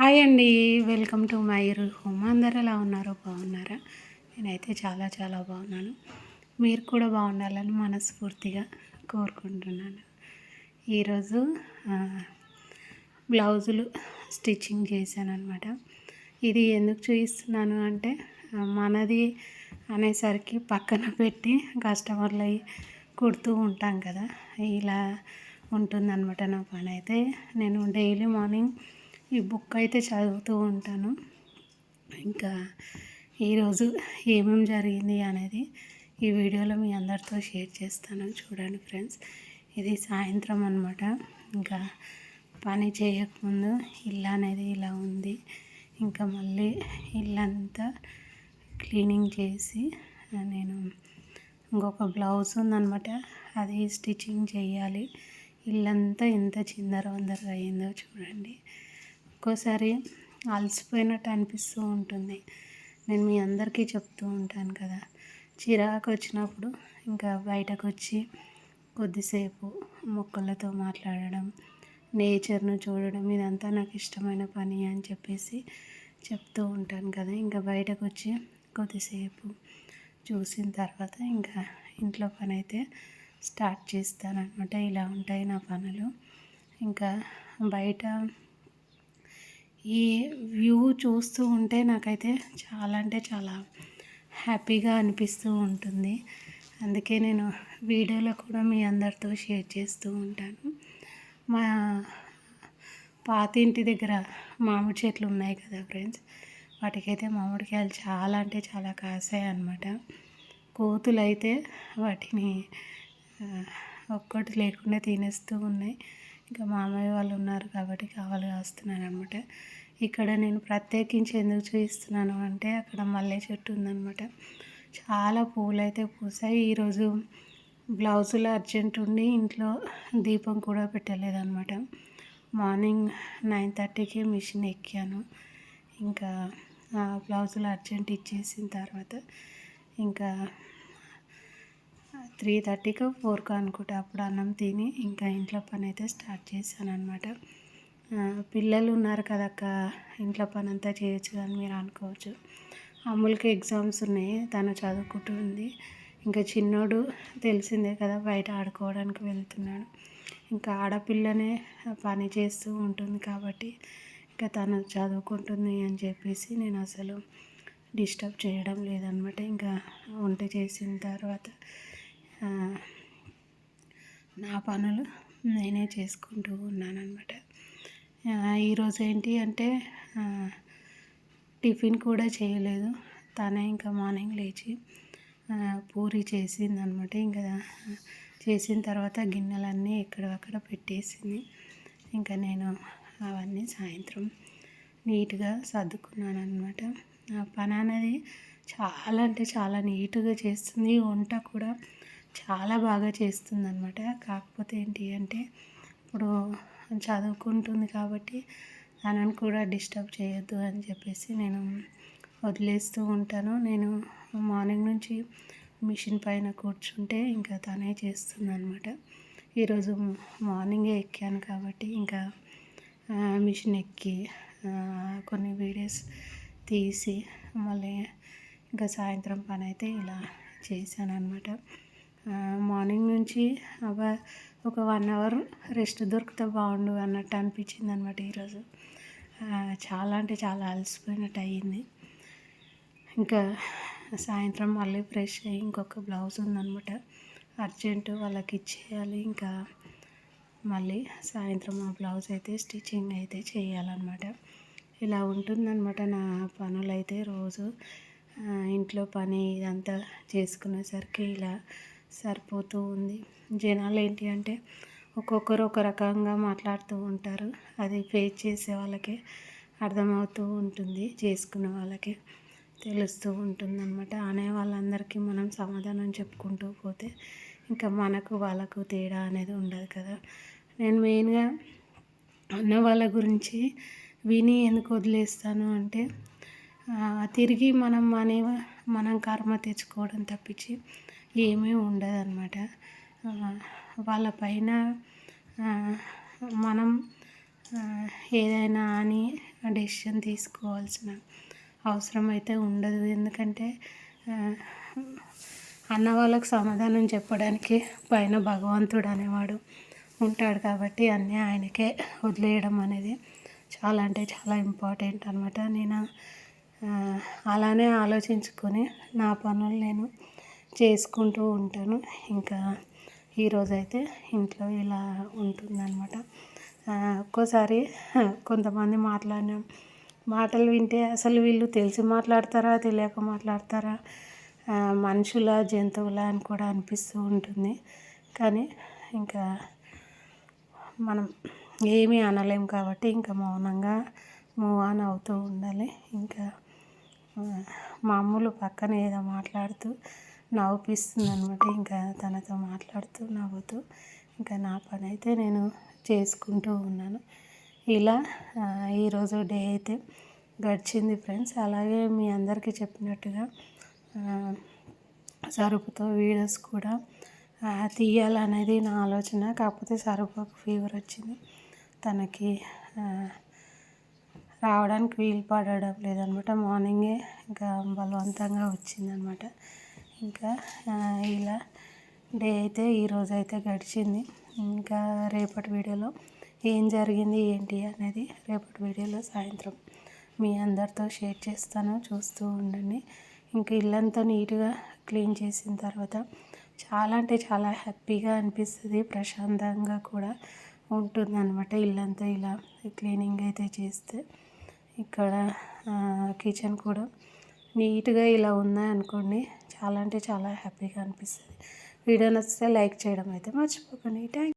Hi అండి. Welcome to my home. అందరు ఎలా ఉన్నారో? బాగున్నారా? నేనైతే చాలా చాలా బాగున్నాను. మీరు కూడా బాగుండాలని మనస్ఫూర్తిగా కోరుకుంటున్నాను. ఈరోజు బ్లౌజులు స్టిచ్చింగ్ చేశాను అనమాట ఇది ఎందుకు చూపిస్తున్నాను అంటే మనది అనేసరికి పక్కన పెట్టి కస్టమర్లు అవి కుడుతూ ఉంటాం కదా. ఇలా ఉంటుందన్నమాట నా పని అయితే నేను డైలీ మార్నింగ్ ఈ బుక్ అయితే చదువుతూ ఉంటాను. ఇంకా ఈరోజు ఏమేమి జరిగింది అనేది ఈ వీడియోలో మీ అందరితో షేర్ చేస్తాను. చూడండి ఫ్రెండ్స్ ఇది సాయంత్రం అనమాట ఇంకా పని చేయకముందు ఇల్లు అనేది ఇలా ఉంది. ఇంకా మళ్ళీ ఇల్లంతా క్లీనింగ్ చేసి నేను ఇంకొక బ్లౌజ్ ఉందనమాట అది స్టిచ్చింగ్ చేయాలి. ఇల్లంతా ఎంత చిందర వందరగా అయిందో చూడండి. ఒక్కోసారి అలసిపోయినట్టు అనిపిస్తూ ఉంటుంది. నేను మీ అందరికీ చెప్తూ ఉంటాను కదా. చిరాకు వచ్చినప్పుడు ఇంకా బయటకు వచ్చి కొద్దిసేపు మొక్కలతో మాట్లాడడం నేచర్ను చూడడం ఇదంతా నాకు ఇష్టమైన పని అని చెప్పేసి చెప్తూ ఉంటాను కదా. ఇంకా బయటకు వచ్చి కొద్దిసేపు చూసిన తర్వాత ఇంకా ఇంట్లో పని అయితే స్టార్ట్ చేస్తాను అనమాట ఇలా ఉంటాయి నా పనులు. ఇంకా బయట ఈ వ్యూ చూస్తూ ఉంటే నాకైతే చాలా అంటే చాలా హ్యాపీగా అనిపిస్తూ ఉంటుంది. అందుకే నేను వీడియోలో కూడా మీ అందరితో షేర్ చేస్తూ ఉంటాను. మా పాత ఇంటి దగ్గర మామిడి చెట్లు ఉన్నాయి కదా ఫ్రెండ్స్ వాటికైతే మామిడికాయలు చాలా అంటే చాలా కాసాయి అనమాట కోతులు అయితే వాటిని ఒక్కటి లేకుండా తినేస్తూ ఉన్నాయి. ఇంకా మామయ్య వాళ్ళు ఉన్నారు కాబట్టి కావాలి కాస్తున్నాను అనమాట ఇక్కడ నేను ప్రత్యేకించి ఎందుకు చూపిస్తున్నాను అంటే అక్కడ మల్లె చెట్టు ఉందనమాట. చాలా పూలు అయితే పూసాయి. ఈరోజు బ్లౌజులు అర్జెంట్ ఉండి ఇంట్లో దీపం కూడా పెట్టలేదన్నమాట మార్నింగ్ నైన్ థర్టీకి మిషన్ ఎక్కాను. ఇంకా బ్లౌజులు అర్జెంట్ ఇచ్చేసిన తర్వాత ఇంకా త్రీ థర్టీకి ఫోర్కి అనుకుంటా అప్పుడు అన్నం తిని ఇంకా ఇంట్లో పని అయితే స్టార్ట్ చేశాను అనమాట పిల్లలు ఉన్నారు కదక్క ఇంట్లో పని అంతా చేయొచ్చు అని మీరు అనుకోవచ్చు. అమ్ములకి ఎగ్జామ్స్ ఉన్నాయి తను చదువుకుంటుంది ఇంకా చిన్నోడు తెలిసిందే కదా బయట ఆడుకోవడానికి వెళ్తున్నాడు. ఇంకా ఆడపిల్లనే పని చేస్తూ ఉంటుంది కాబట్టి ఇంకా తను చదువుకుంటుంది అని చెప్పేసి నేను అసలు డిస్టర్బ్ చేయడం లేదనమాట ఇంకా వంట చేసిన తర్వాత నా పనులు నేనే చేసుకుంటూ ఉన్నానన్నమాట. ఈరోజు ఏంటి అంటే టిఫిన్ కూడా చేయలేదు. తనే ఇంకా మార్నింగ్ లేచి పూరి చేసిందనమాట ఇంకా చేసిన తర్వాత గిన్నెలన్నీ ఎక్కడక్కడ పెట్టేసింది. ఇంకా నేను అవన్నీ సాయంత్రం నీట్గా సర్దుకున్నాను అనమాట పని అనేది చాలా అంటే చాలా నీట్గా చేస్తుంది. వంట కూడా చాలా బాగా చేస్తుందన్నమాట. కాకపోతే ఏంటి అంటే ఇప్పుడు చదువుకుంటుంది కాబట్టి తనని కూడా డిస్టర్బ్ చేయొద్దు అని చెప్పేసి నేను వదిలేస్తూ ఉంటాను. నేను మార్నింగ్ నుంచి మిషన్ పైన కూర్చుంటే ఇంకా తనే చేస్తుంది అనమాట ఈరోజు మార్నింగే ఎక్కాను కాబట్టి ఇంకా మిషన్ ఎక్కి కొన్ని వీడియోస్ తీసి మళ్ళీ ఇంకా సాయంత్రం పని అయితే ఇలా చేశాను అనమాట మార్నింగ్ నుంచి ఒక వన్ అవర్ రెస్ట్ దొరికితే బాగుండు అన్నట్టు అనిపించింది అనమాట ఈరోజు చాలా అంటే చాలా అలసిపోయినట్టు అయ్యింది ఇంకా సాయంత్రం మళ్ళీ ఫ్రెష్ అయ్యి ఇంకొక బ్లౌజ్ ఉందనమాట అర్జెంటు వాళ్ళకి ఇచ్చేయాలి. ఇంకా మళ్ళీ సాయంత్రం ఆ బ్లౌజ్ అయితే స్టిచ్చింగ్ అయితే చేయాలన్నమాట. ఇలా ఉంటుందన్నమాట నా పనులు అయితే రోజు ఇంట్లో పని ఇదంతా చేసుకునేసరికి ఇలా సరిపోతూ ఉంది. జనాలు ఏంటి అంటే ఒక్కొక్కరు ఒక రకంగా మాట్లాడుతూ ఉంటారు. అది ఫేస్ చేసే వాళ్ళకే అర్థమవుతూ ఉంటుంది చేసుకునే వాళ్ళకి తెలుస్తూ ఉంటుందన్నమాట. అనే వాళ్ళందరికీ మనం సమాధానం చెప్పుకుంటూ పోతే ఇంకా మనకు వాళ్ళకు తేడా అనేది ఉండదు కదా. నేను మెయిన్గా అన్న వాళ్ళ గురించి విని ఎందుకు వదిలేస్తాను అంటే తిరిగి మనం అనే మనం కర్మ తెచ్చుకోవడం తప్పించి ఏమీ ఉండదన్నమాట. వాళ్ళ పైన మనం ఏదైనా అని డెసిషన్ తీసుకోవాల్సిన అవసరం అయితే ఉండదు. ఎందుకంటే అన్న వాళ్ళకు సమాధానం చెప్పడానికి పైన భగవంతుడు అనేవాడు ఉంటాడు కాబట్టి అన్నీ ఆయనకే వదిలేయడం అనేది చాలా అంటే చాలా ఇంపార్టెంట్ అనమాట నేను అలానే ఆలోచించుకొని నా పనులు నేను చేసుకుంటూ ఉంటాను. ఇంకా ఈరోజైతే ఇంట్లో ఇలా ఉంటుందన్నమాట. ఒక్కోసారి కొంతమంది మాట్లాడిన మాటలు వింటే అసలు వీళ్ళు తెలిసి మాట్లాడతారా తెలియక మాట్లాడతారా? మనుషుల జంతువుల అని కూడా అనిపిస్తూ ఉంటుంది. కానీ ఇంకా మనం ఏమీ అనలేం కాబట్టి ఇంకా మౌనంగా మూవ్ ఆన్ అవుతూ ఉండాలి. ఇంకా మామూలు పక్కన ఏదో మాట్లాడుతూ నవ్విస్తుంది అనమాట ఇంకా తనతో మాట్లాడుతూ నవ్వుతూ ఇంకా నా పని అయితే నేను చేసుకుంటూ ఉన్నాను. ఇలా ఈరోజు డే అయితే గడిచింది ఫ్రెండ్స్. అలాగే మీ అందరికీ చెప్పినట్టుగా సరుపుతో వీడియోస్ కూడా తీయాలనేది నా ఆలోచన. కాకపోతే సరుపుకు ఫీవర్ వచ్చింది. తనకి రావడానికి వీలు పడడం లేదనమాట మార్నింగే ఇంకా బలవంతంగా వచ్చిందనమాట ఇంకా ఇలా డే అయితే ఈరోజు అయితే గడిచింది. ఇంకా రేపటి వీడియోలో ఏం జరిగింది ఏంటి అనేది రేపటి వీడియోలో సాయంత్రం మీ అందరితో షేర్ చేస్తాను. చూస్తూ ఉండండి. ఇంకా ఇల్లంతా నీట్గా క్లీన్ చేసిన తర్వాత చాలా అంటే చాలా హ్యాపీగా అనిపిస్తుంది. ప్రశాంతంగా కూడా ఉంటుంది అనమాట ఇల్లంతా ఇలా క్లీనింగ్ అయితే చేస్తే. ఇక్కడ కిచెన్ కూడా నీట్గా ఇలా ఉన్నాయనుకోండి చాలా అంటే చాలా హ్యాపీగా అనిపిస్తుంది. వీడియో నచ్చితే లైక్ చేయడం అయితే మర్చిపోకండి. థ్యాంక్